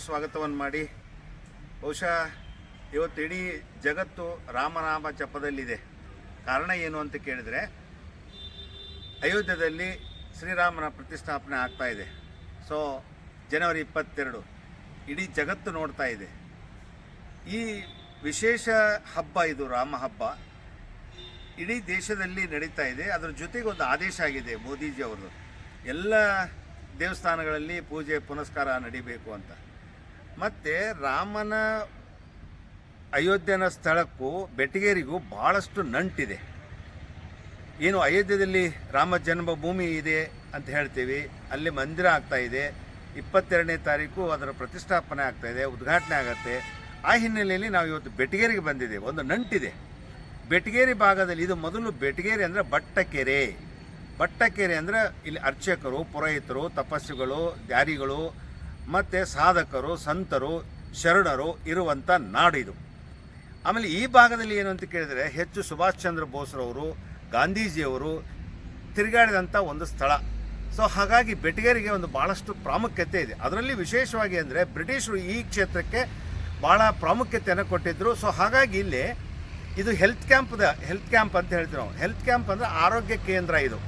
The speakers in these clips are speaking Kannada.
ಸ್ವಾಗತವನ್ನು ಮಾಡಿ. ಬಹುಶಃ ಇವತ್ತು ಇಡೀ ಜಗತ್ತು ರಾಮನಾಮ ಜಪದಲ್ಲಿದೆ. ಕಾರಣ ಏನು ಅಂತ ಕೇಳಿದರೆ, ಅಯೋಧ್ಯದಲ್ಲಿ ಶ್ರೀರಾಮನ ಪ್ರತಿಷ್ಠಾಪನೆ ಆಗ್ತಾ ಇದೆ. ಸೊ ಜನವರಿ ಇಪ್ಪತ್ತೆರಡು, ಇಡೀ ಜಗತ್ತು ನೋಡ್ತಾ ಇದೆ. ಈ ವಿಶೇಷ ಹಬ್ಬ ಇದು, ರಾಮ ಹಬ್ಬ. ಇಡೀ ದೇಶದಲ್ಲಿ ನಡೀತಾ ಇದೆ. ಅದರ ಜೊತೆಗೆ ಒಂದು ಆದೇಶ ಆಗಿದೆ ಮೋದಿಜಿ ಅವ್ರದ್ದು. ಎಲ್ಲ ದೇವಸ್ಥಾನಗಳಲ್ಲಿ ಪೂಜೆ ಪುನಸ್ಕಾರ ನಡಿಬೇಕು ಅಂತ. ಮತ್ತು ರಾಮನ ಅಯೋಧ್ಯನ ಸ್ಥಳಕ್ಕೂ ಬೆಟಗೇರಿಗೂ ಭಾಳಷ್ಟು ನಂಟಿದೆ. ಏನು ಅಯೋಧ್ಯೆಯಲ್ಲಿ ರಾಮ ಜನ್ಮಭೂಮಿ ಇದೆ ಅಂತ ಹೇಳ್ತೀವಿ. ಅಲ್ಲಿ ಮಂದಿರ ಆಗ್ತಾ ಇದೆ. ಇಪ್ಪತ್ತೆರಡನೇ ತಾರೀಕು ಅದರ ಪ್ರತಿಷ್ಠಾಪನೆ ಆಗ್ತಾ ಇದೆ, ಉದ್ಘಾಟನೆ ಆಗುತ್ತೆ. ಆ ಹಿನ್ನೆಲೆಯಲ್ಲಿ ನಾವು ಇವತ್ತು ಬೆಟಗೇರಿಗೆ ಬಂದಿದ್ದೇವೆ. ಒಂದು ನಂಟಿದೆ. ಬೆಟಗೇರಿ ಭಾಗದಲ್ಲಿ ಇದು ಮೊದಲು ಬೆಟಗೇರಿ ಅಂದರೆ ಬಟ್ಟಕೆರೆ. ಬಟ್ಟಕೆರೆ ಅಂದರೆ ಇಲ್ಲಿ ಅರ್ಚಕರು, ಪುರೋಹಿತರು, ತಪಸ್ಸುಗಳು, ದ್ಯಾರಿಗಳು ಮತ್ತು ಸಾಧಕರು, ಸಂತರು, ಶರಣರು ಇರುವಂಥ ನಾಡಿದು. ಆಮೇಲೆ ಈ ಭಾಗದಲ್ಲಿ ಏನು ಅಂತ ಕೇಳಿದರೆ ಹೆಚ್ಚು ಸುಭಾಷ್ ಚಂದ್ರ ಬೋಸ್ರವರು ಗಾಂಧೀಜಿಯವರು ತಿರುಗಾಡಿದಂಥ ಒಂದು ಸ್ಥಳ. ಸೊ ಹಾಗಾಗಿ ಬೆಟಗೇರಿಗೆ ಒಂದು ಭಾಳಷ್ಟು ಪ್ರಾಮುಖ್ಯತೆ ಇದೆ. ಅದರಲ್ಲಿ ವಿಶೇಷವಾಗಿ ಅಂದರೆ ಬ್ರಿಟಿಷರು ಈ ಕ್ಷೇತ್ರಕ್ಕೆ ಭಾಳ ಪ್ರಾಮುಖ್ಯತೆಯನ್ನು ಕೊಟ್ಟಿದ್ದರು ಸೊ ಹಾಗಾಗಿ ಇಲ್ಲಿ ಇದು ಹೆಲ್ತ್ ಕ್ಯಾಂಪ್ದ ಹೆಲ್ತ್ ಕ್ಯಾಂಪ್ ಅಂತ ಹೇಳ್ತೀವಿ ನಾವು. ಹೆಲ್ತ್ ಕ್ಯಾಂಪ್ ಅಂದರೆ ಆರೋಗ್ಯ ಕೇಂದ್ರ ಇದು.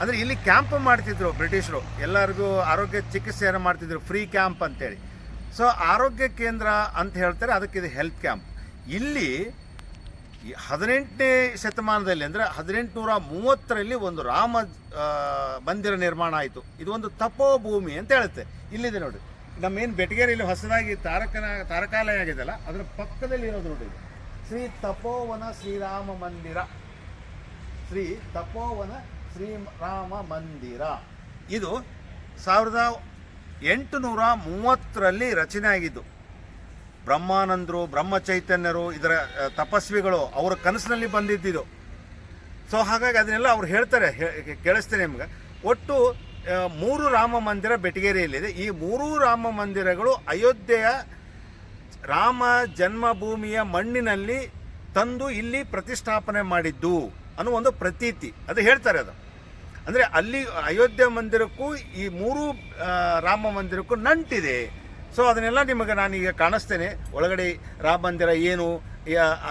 ಅಂದರೆ ಇಲ್ಲಿ ಕ್ಯಾಂಪ್ ಮಾಡ್ತಿದ್ರು ಬ್ರಿಟಿಷರು. ಎಲ್ಲರಿಗೂ ಆರೋಗ್ಯ ಚಿಕಿತ್ಸೆಯನ್ನು ಮಾಡ್ತಿದ್ರು ಫ್ರೀ ಕ್ಯಾಂಪ್ ಅಂತೇಳಿ. ಸೊ ಆರೋಗ್ಯ ಕೇಂದ್ರ ಅಂತ ಹೇಳ್ತಾರೆ, ಅದಕ್ಕೆ ಇದು ಹೆಲ್ತ್ ಕ್ಯಾಂಪ್ ಇಲ್ಲಿ ಹದಿನೆಂಟನೇ ಶತಮಾನದಲ್ಲಿ ಅಂದರೆ ಹದಿನೆಂಟುನೂರ ಮೂವತ್ತರಲ್ಲಿ ಒಂದು ರಾಮ ಮಂದಿರ ನಿರ್ಮಾಣ ಆಯಿತು. ಇದು ಒಂದು ತಪೋಭೂಮಿ ಅಂತ ಹೇಳುತ್ತೆ. ಇಲ್ಲಿದೆ ನೋಡಿ. ನಮ್ಮೇನು ಬೆಟಗೇರಿಯಲ್ಲಿ ಹೊಸದಾಗಿ ತಾರಕನ, ತಾರಕಾಲಯ ಆಗಿದೆಲ್ಲ ಅದರ ಪಕ್ಕದಲ್ಲಿ ಇರೋದು ನೋಡಿ ಶ್ರೀ ತಪೋವನ ಶ್ರೀರಾಮ ಮಂದಿರ. ಶ್ರೀ ತಪೋವನ ಶ್ರೀರಾಮ ಮಂದಿರ ಇದು ಸಾವಿರದ ಎಂಟುನೂರ ಮೂವತ್ತರಲ್ಲಿ ರಚನೆ ಆಗಿದ್ದು ಬ್ರಹ್ಮಾನಂದರು, ಬ್ರಹ್ಮಚೈತನ್ಯರು, ಇದರ ತಪಸ್ವಿಗಳು ಅವರ ಕನಸಿನಲ್ಲಿ ಬಂದಿದ್ದಿದ್ದು ಸೊ ಹಾಗಾಗಿ ಅದನ್ನೆಲ್ಲ ಅವ್ರು ಹೇಳ್ತಾರೆ ಕೇಳಿಸ್ತೇನೆ ನಿಮ್ಗೆ. ಒಟ್ಟು ಮೂರು ರಾಮ ಮಂದಿರ ಬೆಟಗೇರಿಯಲ್ಲಿದೆ. ಈ ಮೂರೂ ರಾಮ ಮಂದಿರಗಳು ಅಯೋಧ್ಯೆಯ ರಾಮ ಜನ್ಮಭೂಮಿಯ ಮಣ್ಣಿನಲ್ಲಿ ತಂದು ಇಲ್ಲಿ ಪ್ರತಿಷ್ಠಾಪನೆ ಮಾಡಿದ್ದು. ಅನ್ನೋ ಒಂದು ಪ್ರತೀತಿ. ಅದು ಹೇಳ್ತಾರೆ ಅದು. ಅಂದರೆ ಅಲ್ಲಿ ಅಯೋಧ್ಯೆ ಮಂದಿರಕ್ಕೂ ಈ ಮೂರು ರಾಮ ಮಂದಿರಕ್ಕೂ ನಂಟಿದೆ. ಸೊ ಅದನ್ನೆಲ್ಲ ನಿಮಗೆ ನಾನೀಗ ಕಾಣಿಸ್ತೇನೆ. ಒಳಗಡೆ ರಾಮ ಮಂದಿರ ಏನು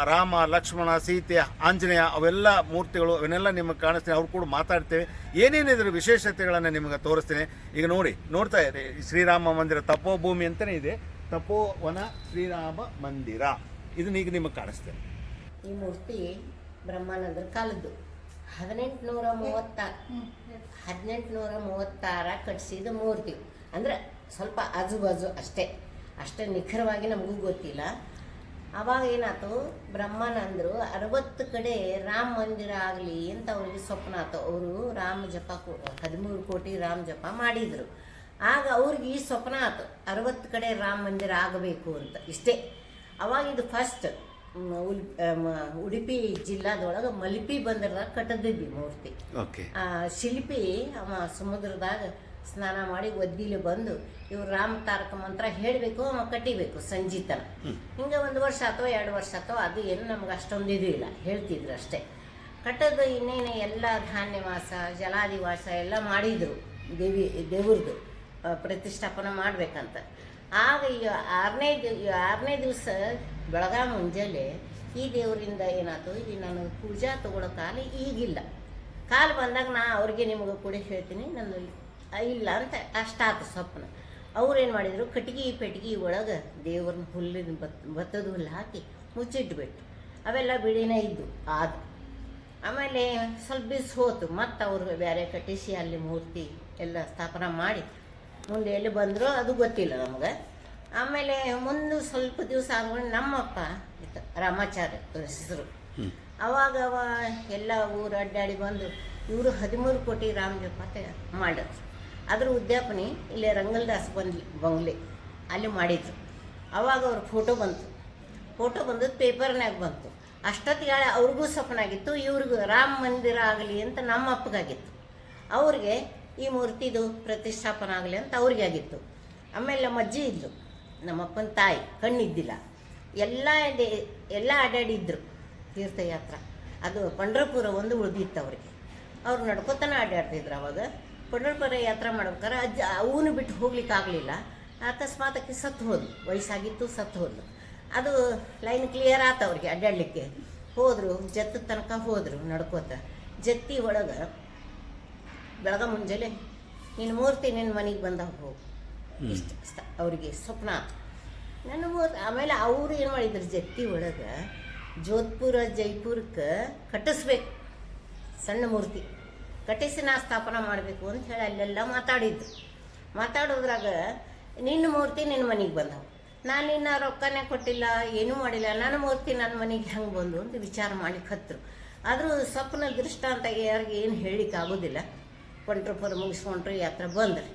ರಾಮ, ಲಕ್ಷ್ಮಣ, ಸೀತೆ, ಆಂಜನೇಯ ಅವೆಲ್ಲ ಮೂರ್ತಿಗಳು ಅವನ್ನೆಲ್ಲ ನಿಮಗೆ ಕಾಣಿಸ್ತೇನೆ. ಅವ್ರು ಕೂಡ ಮಾತಾಡ್ತೇವೆ. ಏನೇನು ಇದರ ವಿಶೇಷತೆಗಳನ್ನು ನಿಮಗೆ ತೋರಿಸ್ತೇನೆ. ಈಗ ನೋಡಿ, ನೋಡ್ತಾ ಇದೆ ಶ್ರೀರಾಮ ಮಂದಿರ ತಪೋಭೂಮಿ ಅಂತಲೇ ಇದೆ. ತಪೋವನ ಶ್ರೀರಾಮ ಮಂದಿರ. ಇದನ್ನ ಈಗ ನಿಮಗೆ ಕಾಣಿಸ್ತೇನೆ. ಈ ಮೂರ್ತಿ ಬ್ರಹ್ಮಾನಂದರ ಕಾಲದ್ದು. ಹದಿನೆಂಟುನೂರ ಮೂವತ್ತ ಹದಿನೆಂಟುನೂರ ಮೂವತ್ತಾರ ಕಟ್ಟಿಸಿದ ಮೂರ್ತಿ. ಅಂದ್ರೆ ಸ್ವಲ್ಪ ಆಜು ಬಾಜು ಅಷ್ಟೇ. ಅಷ್ಟೇ ನಿಖರವಾಗಿ ನಮಗೂ ಗೊತ್ತಿಲ್ಲ. ಆವಾಗ ಏನಾಯ್ತು ಬ್ರಹ್ಮಾನಂದರು ಅರವತ್ತು ಕಡೆ ರಾಮ ಮಂದಿರ ಆಗಲಿ ಅಂತ ಅವ್ರಿಗೆ ಸ್ವಪ್ನ ಆಯ್ತು ಅವರು ರಾಮ ಜಪ ಹದಿಮೂರು ಕೋಟಿ ರಾಮ ಜಪ ಮಾಡಿದರು. ಆಗ ಅವ್ರಿಗೆ ಈ ಸ್ವಪ್ನ ಆಯ್ತು ಅರವತ್ತು ಕಡೆ ರಾಮ ಮಂದಿರ ಆಗಬೇಕು ಅಂತ. ಇಷ್ಟೇ. ಅವಾಗ ಇದು ಫಸ್ಟ್ ಉಡುಪಿ ಜಿಲ್ಲಾದೊಳಗೆ ಮಲ್ಪಿ ಬಂದರದಾಗ ಕಟ್ಟದಿದ್ವಿ ಮೂರ್ತಿ. ಆ ಶಿಲ್ಪಿ ಅವ ಸಮುದ್ರದಾಗ ಸ್ನಾನ ಮಾಡಿ ಒದ್ದಿಲಿ ಬಂದು ಇವ್ರು ರಾಮ ತಾರಕ ಮಂತ್ರ ಹೇಳಬೇಕು ಅವ ಕಟ್ಟಿಬೇಕು ಸಂಜೀತನ. ಹಿಂಗೆ ಒಂದು ವರ್ಷ ಅಥವಾ ಎರಡು ವರ್ಷ ಅಥವಾ ಅದು ಏನು ನಮ್ಗೆ ಅಷ್ಟೊಂದು ಇದು ಇಲ್ಲ ಹೇಳ್ತಿದ್ರು ಅಷ್ಟೇ. ಕಟ್ಟೋದು ಇನ್ನೇನು ಎಲ್ಲ ಧಾನ್ಯವಾಸ ಜಲಾದಿವಾಸ ಎಲ್ಲ ಮಾಡಿದರು ದೇವಿ ದೇವ್ರದ್ದು ಪ್ರತಿಷ್ಠಾಪನೆ ಮಾಡ್ಬೇಕಂತ. ಆಗ ಈ ಆರನೇ ದಿವ್ ಆರನೇ ದಿವಸ ಬೆಳಗಾವಿ ಮುಂಜಾನೆ ಈ ದೇವರಿಂದ ಏನಾಯ್ತು? ಇಲ್ಲಿ ನಾನು ಪೂಜಾ ತಗೊಳ್ಳೋ ಕಾಲ ಈಗಿಲ್ಲ. ಕಾಲು ಬಂದಾಗ ನಾ ಅವ್ರಿಗೆ ನಿಮಗೆ ಕೂಡ ಹೇಳ್ತೀನಿ ನನ್ನ ಇಲ್ಲ ಅಂತ ಅಷ್ಟಾತು ಸ್ವಪ್ನ. ಅವ್ರೇನು ಮಾಡಿದರು? ಕಟ್ಗೆ ಪೆಟ್ಗಿ ಒಳಗೆ ದೇವ್ರನ್ನ ಹುಲ್ಲಿನ ಬತ್ ಭತ್ತದ ಹುಲ್ಲು ಹಾಕಿ ಮುಚ್ಚಿಟ್ಬಿಟ್ಟು ಅವೆಲ್ಲ ಬಿಡಿನೇ ಇದ್ದು ಆದ. ಆಮೇಲೆ ಸ್ವಲ್ಪ ಬಿಸಿ ಹೋತು, ಮತ್ತು ಅವರು ಬೇರೆ ಕಟ್ಟಿಸಿ ಅಲ್ಲಿ ಮೂರ್ತಿ ಎಲ್ಲ ಸ್ಥಾಪನೆ ಮಾಡಿ ಮುಂದೆ ಎಲ್ಲಿ ಬಂದರೂ ಅದು ಗೊತ್ತಿಲ್ಲ ನಮಗೆ. ಆಮೇಲೆ ಮುಂದೆ ಸ್ವಲ್ಪ ದಿವಸ ಆದ್ಮೇಲೆ ನಮ್ಮಪ್ಪ ಇತ್ತ ರಾಮಾಚಾರ್ಯ ಹೆಸರು. ಅವಾಗ ಅವ ಎಲ್ಲ ಊರು ಅಡ್ಡಾಡಿ ಬಂದು ಇವರು ಹದಿಮೂರು ಕೋಟಿ ರಾಮ ಜಪತೆ ಮಾಡಿದ್ರು. ಅದ್ರ ಉದ್ಯಾಪನೆ ಇಲ್ಲೇ ರಂಗಲ್ದಾಸ್ ಬಂದ್ಲಿ ಬಂಗ್ಲೆ. ಅಲ್ಲಿ ಮಾಡಿದ್ರು. ಅವಾಗ ಅವ್ರ ಫೋಟೋ ಬಂತು. ಫೋಟೋ ಬಂದದ್ದು ಪೇಪರ್ನಾಗ ಬಂತು. ಅಷ್ಟೊತ್ತಿಗೆ ಅವ್ರಿಗೂ ಸ್ವಪ್ನ ಆಗಿತ್ತು ಇವ್ರಿಗೂ ರಾಮ ಮಂದಿರ ಆಗಲಿ ಅಂತ ನಮ್ಮ ಅಪ್ಪಗಾಗಿತ್ತು ಅವ್ರಿಗೆ ಈ ಮೂರ್ತಿದು ಪ್ರತಿಷ್ಠಾಪನೆ ಆಗಲಿ ಅಂತ ಅವ್ರಿಗೆ ಆಗಿತ್ತು ಆಮೇಲೆ ನಮ್ಮ ಅಜ್ಜಿ ಇದ್ಲು. ನಮ್ಮಪ್ಪನ ತಾಯಿ, ಕಣ್ಣಿದ್ದಿಲ್ಲ. ಎಲ್ಲ ಎಲ್ಲ ಅಡ್ಡಾಡಿದ್ರು ತೀರ್ಥಯಾತ್ರೆ. ಅದು ಪಂಡ್ರಪುರ ಒಂದು ಉಳಿದಿತ್ತು ಅವ್ರಿಗೆ. ಅವ್ರು ನಡ್ಕೋತಾನೆ ಅಡ್ಡಾಡ್ತಿದ್ರು ಅವಾಗ. ಪಂಡರ್ಪುರ ಯಾತ್ರೆ ಮಾಡ್ಬೇಕಾದ್ರೆ ಅಜ್ಜ, ಅವನು ಬಿಟ್ಟು ಹೋಗ್ಲಿಕ್ಕೆ ಆಗಲಿಲ್ಲ. ಅಕಸ್ಮಾತ್ ಆಕಿ ಸತ್ತು ಹೋದ್ಲು. ವಯಸ್ಸಾಗಿತ್ತು, ಸತ್ತು ಹೋದ್ಲು. ಅದು ಲೈನ್ ಕ್ಲಿಯರ್ ಆತ ಅವ್ರಿಗೆ ಅಡ್ಡಾಡಲಿಕ್ಕೆ ಹೋದರು, ಜತ್ತ ತನಕ ಹೋದರು ನಡ್ಕೋತ. ಜತ್ತಿ ಒಳಗೆ ಬೆಳಗ ಮುಂಜಾನೆ ನಿನ್ನ ಮೂರ್ತಿ ನಿನ್ನ ಮನೆಗೆ ಬಂದಾಗ ಹೋಗು. ಇಷ್ಟ ಅವರಿಗೆ ಸ್ವಪ್ನ. ನನಗೂ ಆಮೇಲೆ ಅವರು ಏನು ಮಾಡಿದ್ರು ಜತ್ತಿ ಒಳಗೆ, ಜೋಧ್ಪುರ, ಜೈಪುರಕ್ಕೆ ಕಟ್ಟಿಸ್ಬೇಕು. ಸಣ್ಣ ಮೂರ್ತಿ. ಕಟ್ಟಿಸಿ ನಾ ಸ್ಥಾಪನೆ ಮಾಡಬೇಕು ಅಂತ ಹೇಳಿ ಅಲ್ಲೆಲ್ಲ ಮಾತಾಡಿದ್ರು ಮಾತಾಡೋದ್ರಾಗ, ನಿನ್ನ ಮೂರ್ತಿ ನಿನ್ನ ಮನೆಗೆ ಬಂದವು. ನಾನು ನಿನ್ನ ರೊಕ್ಕನೇ ಕೊಟ್ಟಿಲ್ಲ, ಏನೂ ಮಾಡಿಲ್ಲ, ನನ್ನ ಮೂರ್ತಿ ನನ್ನ ಮನೆಗೆ ಹೆಂಗೆ ಬಂದು ಅಂತ ವಿಚಾರ ಮಾಡ್ಲಿಕ್ಕೆ ಹತ್ರು. ಆದರೂ ಸ್ವಪ್ನ ದೃಷ್ಟಾಂತ ಯಾರಿಗೆ ಏನು ಹೇಳಿಕ್ಕೆ ಆಗೋದಿಲ್ಲ. ಕೊಂಟ್ರು ಪರ ಮುಗಿಸ್ಕೊಂಡ್ರು, ಯಾತ್ರ ಬಂದ್ರಿ.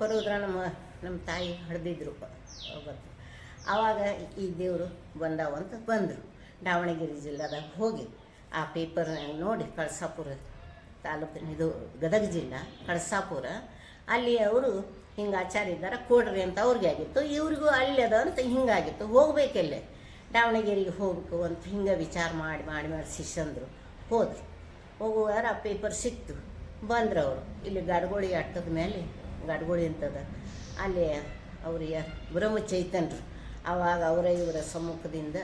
ಬರೋದ್ರ ನಮ್ಮ ನಮ್ಮ ತಾಯಿ ಹಡ್ದಿದ್ರು ಅವತ್ತು ಆವಾಗ ಈ ದೇವರು ಬಂದಾವ ಅಂತ ಬಂದರು. ದಾವಣಗೆರೆ ಜಿಲ್ಲೆದಾಗ ಹೋಗಿ ಆ ಪೇಪರ್ನಾಗ ನೋಡಿ ಕಳಸಾಪುರ ತಾಲೂಕಿನ ಇದು ಗದಗ ಜಿಲ್ಲಾ ಕಳಸಾಪುರ. ಅಲ್ಲಿ ಅವರು ಹಿಂಗೆ ಆಚಾರ ಇದ್ದಾರೆ, ಕೊಡ್ರಿ ಅಂತ ಅವ್ರಿಗೆ ಆಗಿತ್ತು. ಇವ್ರಿಗೂ ಅಲ್ಲಿ ಅದ ಅಂತ ಹಿಂಗಾಗಿತ್ತು. ಹೋಗ್ಬೇಕಲ್ಲೇ? ದಾವಣಗೆರೆಗೆ ಹೋಗ್ಬೇಕು ಅಂತ ಹಿಂಗೆ ವಿಚಾರ ಮಾಡಿ ಮಾಡಿ ಮಾಡಿ ಶಿಷ್ಯಂದರು. ಹೋದ್ರು. ಹೋಗುವಾರ ಆ ಪೇಪರ್ ಸಿಕ್ತು. ಬಂದ್ರು ಅವರು. ಇಲ್ಲಿ ಗಾಡ್ಗೋಳಿ ಅಟ್ಟದ ಮೇಲೆ, ಗಾಡ್ಗೋಳಿ ಅಂತದ. ಅಲ್ಲಿ ಅವರಿಗೆ ಬ್ರಹ್ಮ ಚೈತನ್ಯರು ಆವಾಗ ಅವರ ಇವರ ಸಮ್ಮುಖದಿಂದ